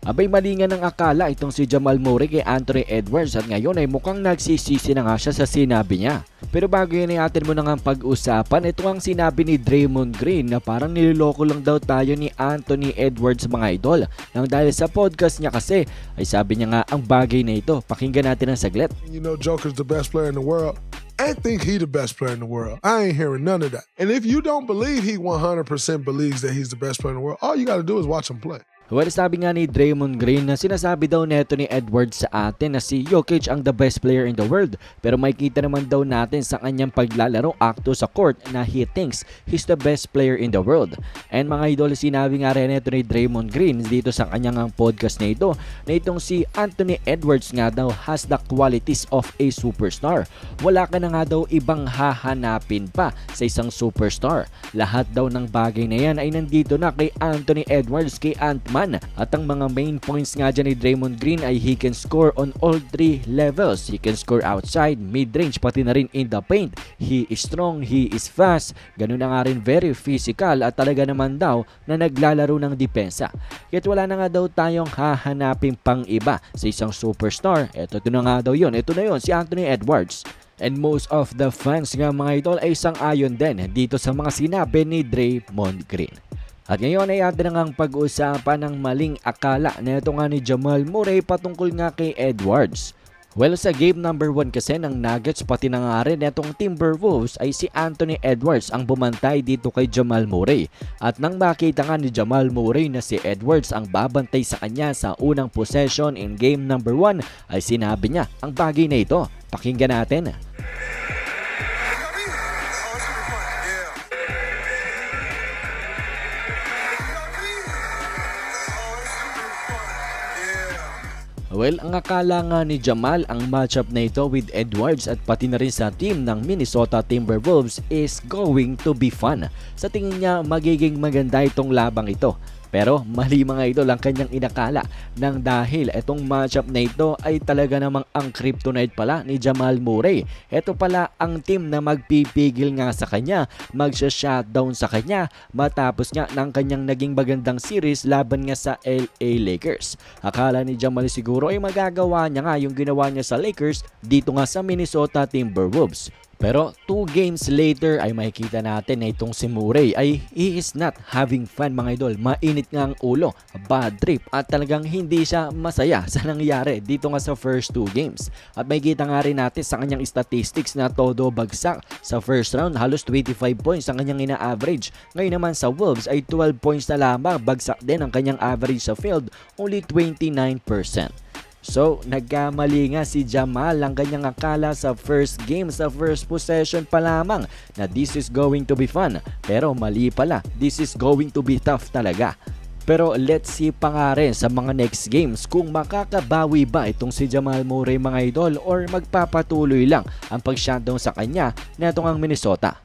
Abay mali nga ng akala itong si Jamal Murray kay Anthony Edwards at ngayon ay mukhang nagsisisi na nga siya sa sinabi niya. Pero bago yun ay atin mo na nga pag-usapan, ito ang sinabi ni Draymond Green na parang niloloko lang daw tayo ni Anthony Edwards mga idol. Nang dahil sa podcast niya kasi ay sabi niya nga ang bagay na ito. Pakinggan natin ang saglit. you know Joker's the best player in the world. I think he the best player in the world. I ain't hearing none of that. And if you don't believe he 100% believes that he's the best player in the world, all you got to do is watch him play. Well, sabi nga ni Draymond Green na sinasabi daw neto ni Edwards sa atin na si Jokic ang the best player in the world. Pero makikita naman daw natin sa kanyang paglalaro akto sa court na he thinks he's the best player in the world. And mga idol, sinabi nga rin neto ni Draymond Green dito sa kanyang ang podcast na ito na itong si Anthony Edwards nga daw has the qualities of a superstar. Wala ka na nga daw ibang hahanapin pa sa isang superstar. Lahat daw ng bagay na yan ay nandito na kay Anthony Edwards, kay Ant-Man. At ang mga main points nga dyan ni Draymond Green ay he can score on all three levels. He can score outside, mid-range, pati na rin in the paint. He is strong, he is fast. Ganun na nga rin very physical at talaga naman daw na naglalaro ng depensa. Kaya't wala na nga daw tayong hahanapin pang iba sa isang superstar. Ito, ito na nga daw yun. Ito na yun, si Anthony Edwards. And most of the fans nga mga idol ay sang-ayon din dito sa mga sinabi ni Draymond Green. At ngayon ay atin na ngang pag-usapan ng maling akala na ito nga ni Jamal Murray patungkol nga kay Edwards. Well, sa game number 1 kasi ng Nuggets pati na nga rin itong Timberwolves ay si Anthony Edwards ang bumantay dito kay Jamal Murray. At nang makita nga ni Jamal Murray na si Edwards ang babantay sa kanya sa unang possession in game number 1 ay sinabi niya ang bagay na ito. Pakinggan natin. Well, ang akala nga ni Jamal ang matchup na ito with Edwards at pati na rin sa team ng Minnesota Timberwolves is going to be fun. Sa tingin niya, magiging maganda itong labang ito. Pero mali mga idol ang kanyang inakala nang dahil itong matchup na ito ay talaga namang ang kryptonite pala ni Jamal Murray. Ito pala ang team na magpipigil nga sa kanya, magsha-shutdown sa kanya matapos nga ng kanyang naging magandang series laban nga sa LA Lakers. Akala ni Jamal siguro ay magagawa niya nga yung ginawa niya sa Lakers dito nga sa Minnesota Timberwolves. Pero 2 games later ay makikita natin na itong si Murray ay he is not having fun mga idol. Mainit nga ang ulo, bad trip at talagang hindi siya masaya sa nangyari dito nga sa first 2 games. At makikita nga rin natin sa kanyang statistics na todo bagsak. Sa first round halos 25 points ang kanyang ina-average. Ngayon naman sa Wolves ay 12 points na lamang. Bagsak din ang kanyang average sa field, only 29%. So, nagkamali nga si Jamal ang kanyang akala sa first game, sa first possession pa lamang na this is going to be fun. Pero mali pala, this is going to be tough talaga. Pero let's see pa nga rin sa mga next games kung makakabawi ba itong si Jamal Murray mga idol or magpapatuloy lang ang pag-shutdown sa kanya na ang Minnesota.